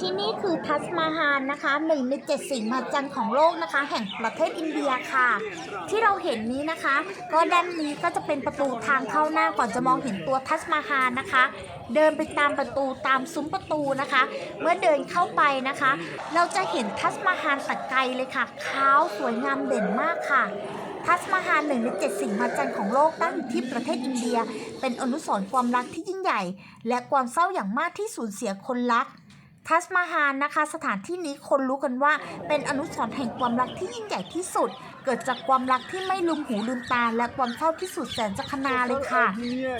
ที่นี่คือทัสมาฮานนะคะหนึ่งในเจ็ดสิ่งมหัศจรรย์ของโลกนะคะ แห่งประเทศอินเดียค่ะ ที่เราเห็นนี้นะคะ ก็ด้านนี้ก็จะเป็นประตูทางเข้าหน้าก่อนจะมองเห็นตัวทัสมาฮานนะคะ เดินไปตามประตูตามซุ้มประตูนะคะ เมื่อเดินเข้าไปนะคะ เราจะเห็นทัสมาฮานแต่ไกลเลยค่ะขาวสวยงามเด่นมากค่ะทัสมาฮานหนึ่งในเจ็ดสิ่งมหัศจรรย์ของโลกตั้งอยู่ที่ประเทศอินเดีย เป็นอนุสรณ์ความรักที่ยิ่งใหญ่ และความเศร้าอย่างมากที่สูญเสียคนรัก ทัสมาฮานนะคะ สถานที่นี้คนรู้กันว่า เป็นอนุสรณ์แห่งความรักที่ยิ่งใหญ่ที่สุด เกิดจากความรักที่ไม่ลืมหูลืมตา และความเศร้าที่สุดแสนจะขนาเลยค่ะ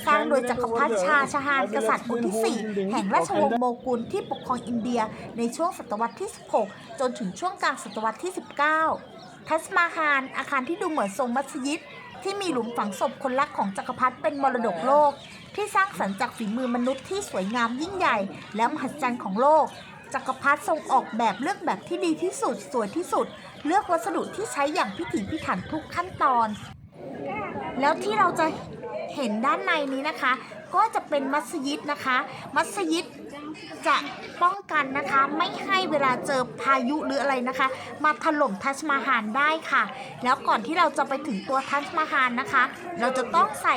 สร้างโดยจักรพรรดิชาชาฮานกษัตริย์องค์ที่ 4 แห่งราชวงศ์โมกุลที่ปกครองอินเดียในช่วงศตวรรษที่ 16 จนถึงช่วงกลางศตวรรษที่ 19 ทัสมาฮานอาคารที่ดูเหมือนทรงมัสยิด ที่มีหลุมฝังศพคนรักของจักรพรรดิเป็นมรดกโลก ที่สร้างสรรค์จากฝีมือมนุษย์ที่สวยงามยิ่งใหญ่ และมหัศจรรย์ของโลก จักรพรรดิทรงออกแบบเลือกแบบที่ดีที่สุดสวยที่สุด เลือกวัสดุที่ใช้อย่างพิถีพิถันทุกขั้นตอน แล้วที่เราจะ เห็นด้านในนี้นะคะ ก็จะเป็นมัสยิดนะคะ มัสยิดจะป้องกันนะคะไม่ให้เวลาเจอพายุหรืออะไรนะคะ มาถล่มทัชมาฮานได้ค่ะ แล้วก่อนที่เราจะไปถึงตัวทัชมาฮานนะคะ เราจะต้องใส่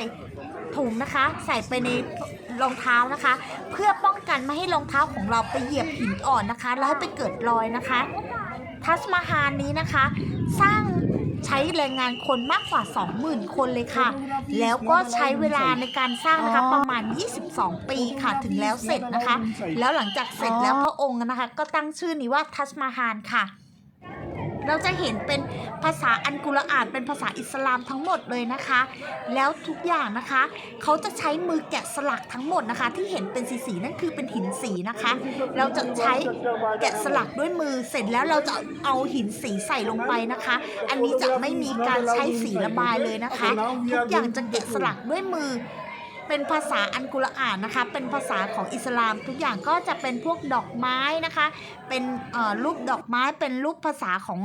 ถุงนะคะ ใส่ไปในรองเท้านะคะ เพื่อป้องกันไม่ให้รองเท้าของเราไปเหยียบหินอ่อนนะคะ แล้วไปเกิดรอยนะคะ ทัชมาฮานนี้นะคะ สร้าง ใช้แรงงานคนมากกว่า 20,000 คนเลยค่ะ แล้วก็ใช้เวลาในการสร้างนะคะประมาณ 22 ปีค่ะถึงแล้วเสร็จนะคะ แล้วหลังจากเสร็จแล้วพระองค์นะคะ ก็ตั้งชื่อนี้ว่าทัชมาฮานค่ะ เราจะเห็นเป็นภาษาอันกุรอานเป็นภาษาอิสลามทั้งหมดเลยนะคะ แล้วทุกอย่างนะคะเขาจะใช้มือแกะสลักทั้งหมดนะคะ ที่เห็นเป็นสีๆนั่นคือเป็นหินสีนะคะ เราจะใช้แกะสลักด้วยมือเสร็จแล้วเราจะเอาหินสีใส่ลงไปนะคะ อันนี้จะไม่มีการใช้สีระบายเลยนะคะ ทุกอย่างจะแกะสลักด้วยมือ เป็นภาษาอันกุรอานนะคะ เป็นภาษาของอิสลาม ทุกอย่างก็จะเป็นพวกดอกไม้นะคะ เป็นรูปดอกไม้เป็นรูปภาษาของ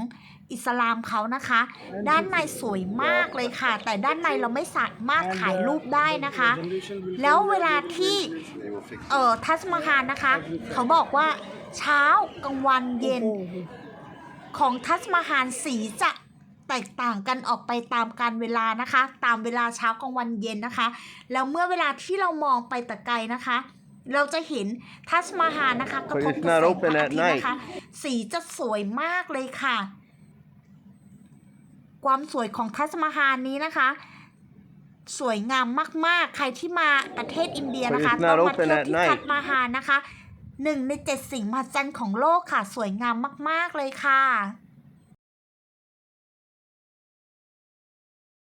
อิสลามเขานะคะ ด้านในสวยมากเลยค่ะ แต่ด้านในเราไม่สามารถถ่ายรูปได้นะคะ แล้วเวลาที่เอ่อทัสมาฮานนะคะ เขาบอกว่าเช้ากลางวันเย็น ของทัสมาฮานสีจะ แตกต่างกันออกไปตามการเวลานะคะ ตามเวลาเช้ากลางวันเย็นนะคะ แล้วเมื่อเวลาที่เรามองไปแต่ไกลนะคะ เราจะเห็นทัสมาฮานนะคะกระทบ But it's กับ not แสง open พระอา at ทิตย์นะคะ สีจะสวยมากเลยค่ะ ความสวยของทัสมาฮานนี้นะคะ สวยงามมากๆ ใครที่มาประเทศอินเดียนะคะ But it's ต้อ not งมาเที่ยว open at ที่ night ทัสมาฮานนะคะหนึ่งในเจ็ดสิ่งมหัศจรรย์ของโลกค่ะ สวยงามมาก ๆ เลยค่ะ